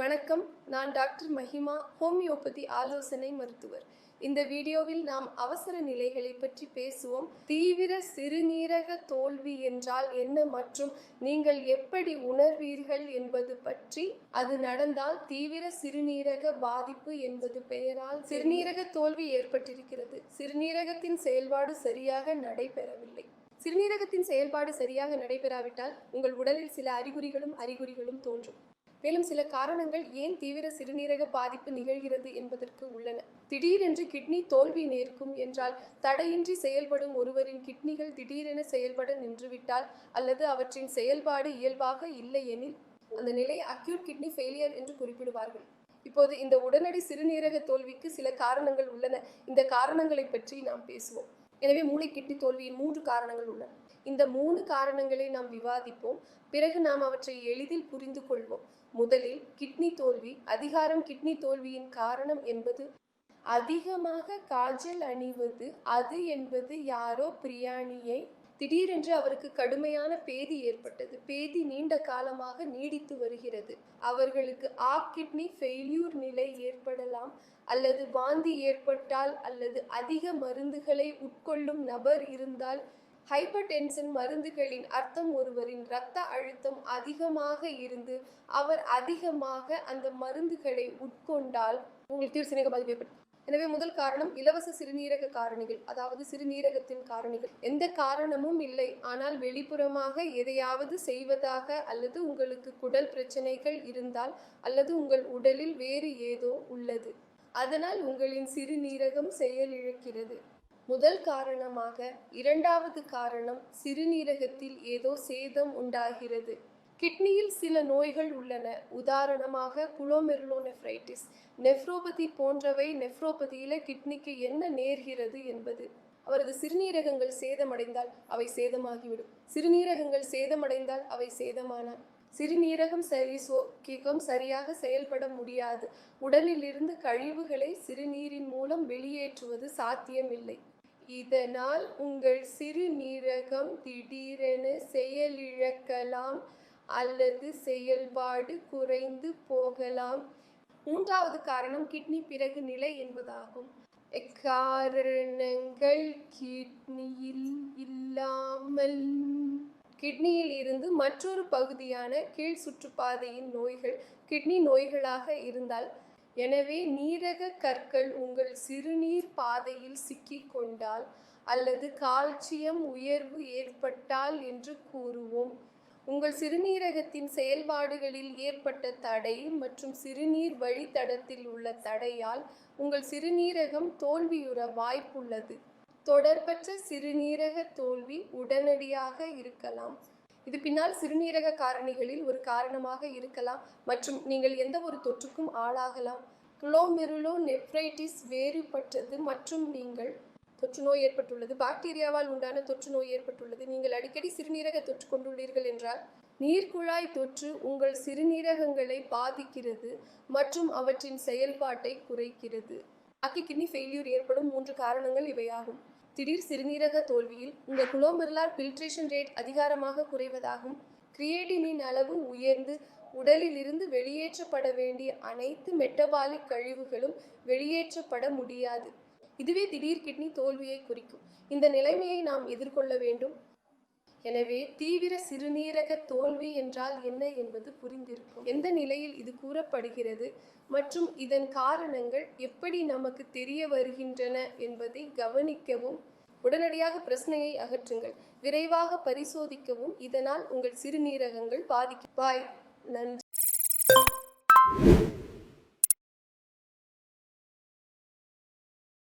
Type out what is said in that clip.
வணக்கம். நான் doctor Mahima homeopathy ஆலோசனை மருத்துவர். இந்த வீடியோவில் நாம் அவசர நிலைகளை பற்றி பேசுவோம். தீவிர சிறுநீரக தோல்வி என்றால் என்ன மற்றும் நீங்கள் எப்படி உணர்வீர்கள் என்பது பற்றி அது நடந்தால் தீவிர சிறுநீரக பாதிப்பு என்பது பெயரால் சிறுநீரக தோல்வி ஏற்பட்டிருக்கிறது. சிறுநீரகத்தின் செயல்பாடு சரியாக நடைபெறவில்லை. சிறுநீரகத்தின் செயல்பாடு சரியாக நடைபெறாவிட்டால் உங்கள் உடலில் சில அறிகுறிகளும் அறிகுறிகளும் தோன்றும். மேலும் சில காரணங்கள் ஏன் தீவிர சிறுநீரக பாதிப்பு நிகழ்கிறது என்பதற்கு உள்ளன. திடீரென்று கிட்னி தோல்வி நேர்க்கும் என்றால் தடையின்றி செயல்படும் ஒருவரின் கிட்னிகள் திடீரென செயல்பட நின்றுவிட்டால் அல்லது அவற்றின் செயல்பாடு இயல்பாக இல்லை எனில் அந்த நிலை அக்யூட் கிட்னி ஃபெயிலியர் என்று குறிப்பிடுவார்கள். இப்போது இந்த உடனடி சிறுநீரக தோல்விக்கு சில காரணங்கள் உள்ளன. இந்த காரணங்களை பற்றி நாம் பேசுவோம். எனவே மூளை கிட்னி தோல்வியின் மூன்று காரணங்கள் உள்ளன. இந்த மூணு காரணங்களை நாம் விவாதிப்போம். பிறகு நாம் அவற்றை எளிதில் புரிந்து கொள்வோம். முதலில் கிட்னி தோல்வி. அதிகாரம் கிட்னி தோல்வியின் காரணம் என்பது அதிகமாக காஜல் அணிவது. அது என்பது யாரோ பிரியாணியை திடீரென்று அவருக்கு கடுமையான பேதி ஏற்பட்டது. பேதி நீண்ட காலமாக நீடித்து வருகிறது. அவர்களுக்கு ஆ கிட்னி ஃபெயில்யூர் நிலை ஏற்படலாம் அல்லது வாந்தி ஏற்பட்டால் அல்லது அதிக மருந்துகளை உட்கொள்ளும் நபர் இருந்தால் ஹைப்பர் டென்ஷன் மருந்துகளின் அர்த்தம் ஒருவரின் இரத்த அழுத்தம் அதிகமாக இருந்து அவர் அதிகமாக அந்த மருந்துகளை உட்கொண்டால் உங்களுக்கு தீவிர பாதிப்பு எனவே முதல் காரணம் இலவச சிறுநீரக காரணிகள் அதாவது சிறுநீரகத்தின் காரணிகள். எந்த காரணமும் இல்லை. ஆனால் வெளிப்புறமாக எதையாவது செய்வதாக அல்லது உங்களுக்கு குடல் பிரச்சனைகள் இருந்தால் அல்லது உங்கள் உடலில் வேறு ஏதோ உள்ளது. அதனால் உங்களின் சிறுநீரகம் செயலிழக்கிறது. முதல் காரணமாக இரண்டாவது காரணம் சிறுநீரகத்தில் ஏதோ சேதம் உண்டாகிறது. கிட்னியில் சில நோய்கள் உள்ளன. உதாரணமாக குளோமெருலோனெஃப்ரைட்டிஸ் நெஃப்ரோபதி போன்றவை நெஃப்ரோபதியில கிட்னிக்கு என்ன நேர்கிறது என்பது. அவரது சிறுநீரகங்கள் சேதமடைந்தால் அவை சேதமாகிவிடும். சிறுநீரகங்கள் சேதமடைந்தால் அவை சேதமான? சிறுநீரகம் சரி சோக்கிகம் சரியாக செயல்பட முடியாது. உடலில் இருந்து கழிவுகளை சிறுநீரின் மூலம் வெளியேற்றுவது சாத்தியமில்லை. இதனால் உங்கள் சிறுநீரகம் திடீரென செயலிழக்கலாம் அல்லது செயல்பாடு குறைந்து போகலாம். மூன்றாவது காரணம் கிட்னி பிறகு நிலை என்பதாகும். எக்காரணங்கள்? கிட்னியில் இல்லாமல். கிட்னியில் இருந்து மற்றொரு பகுதியான கீழ் சுற்றுப்பாதையின் நோய்கள் கிட்னி நோய்களாக இருந்தால் எனவே நீரக கற்கள் உங்கள் சிறுநீர் பாதையில் சிக்கிக் கொண்டால் அல்லது கால்சியம் உயர்வு ஏற்பட்டால் என்று கூறுவோம். உங்கள் சிறுநீரகத்தின் செயல்பாடுகளில் ஏற்பட்ட தடை மற்றும் சிறுநீர் வழித்தடத்தில் உள்ள தடையால் உங்கள் சிறுநீரகம் தோல்வியுற வாய்ப்புள்ளது. தொடர்பற்ற சிறுநீரக தோல்வி உடனடியாக இருக்கலாம். இது பின்னால் சிறுநீரக காரணிகளில் ஒரு காரணமாக இருக்கலாம் மற்றும் நீங்கள் எந்த ஒரு தொற்றுக்கும் ஆளாகலாம். குளோமெருலோ நெப்ரைட்டிஸ் வேறுபட்டது மற்றும் நீங்கள் தொற்று நோய் ஏற்பட்டுள்ளது. பாக்டீரியாவால் உண்டான தொற்று நோய் ஏற்பட்டுள்ளது. நீங்கள் அடிக்கடி சிறுநீரக தொற்று கொண்டுள்ளீர்கள் என்றால் நீர்க்குழாய் தொற்று உங்கள் சிறுநீரகங்களை பாதிக்கிறது மற்றும் அவற்றின் செயல்பாட்டை குறைக்கிறது. அக்கி கிட்னி ஃபெயில்யூர் ஏற்படும் மூன்று காரணங்கள் இவையாகும். திடீர் சிறுநீரக தோல்வியில் உங்கள் குளோமெருலார் ஃபில்ட்ரேஷன் ரேட் அதிகாரமாக குறைவதாகும். கிரியேட்டினின் அளவு உயர்ந்து உடலில் இருந்து வெளியேற்றப்பட வேண்டிய அனைத்து மெட்டபாலிக் கழிவுகளும் வெளியேற்றப்பட முடியாது. இதுவே திடீர் கிட்னி தோல்வியை குறிக்கும். இந்த நிலைமையை நாம் எதிர்கொள்ள வேண்டும். எனவே தீவிர சிறுநீரக தோல்வி என்றால் என்ன என்பது புரிந்திருக்கும். எந்த நிலையில் இது கூறப்படுகிறது? மற்றும் இதன் காரணங்கள் எப்படி நமக்கு தெரிய வருகின்றன என்பதை கவனிக்கவும். உடனடியாக பிரச்சனையை அகற்றுங்கள். விரைவாக பரிசோதிக்கவும். இதனால் உங்கள் சிறுநீரகங்கள் பாதிக்கும் பாய். நன்றி.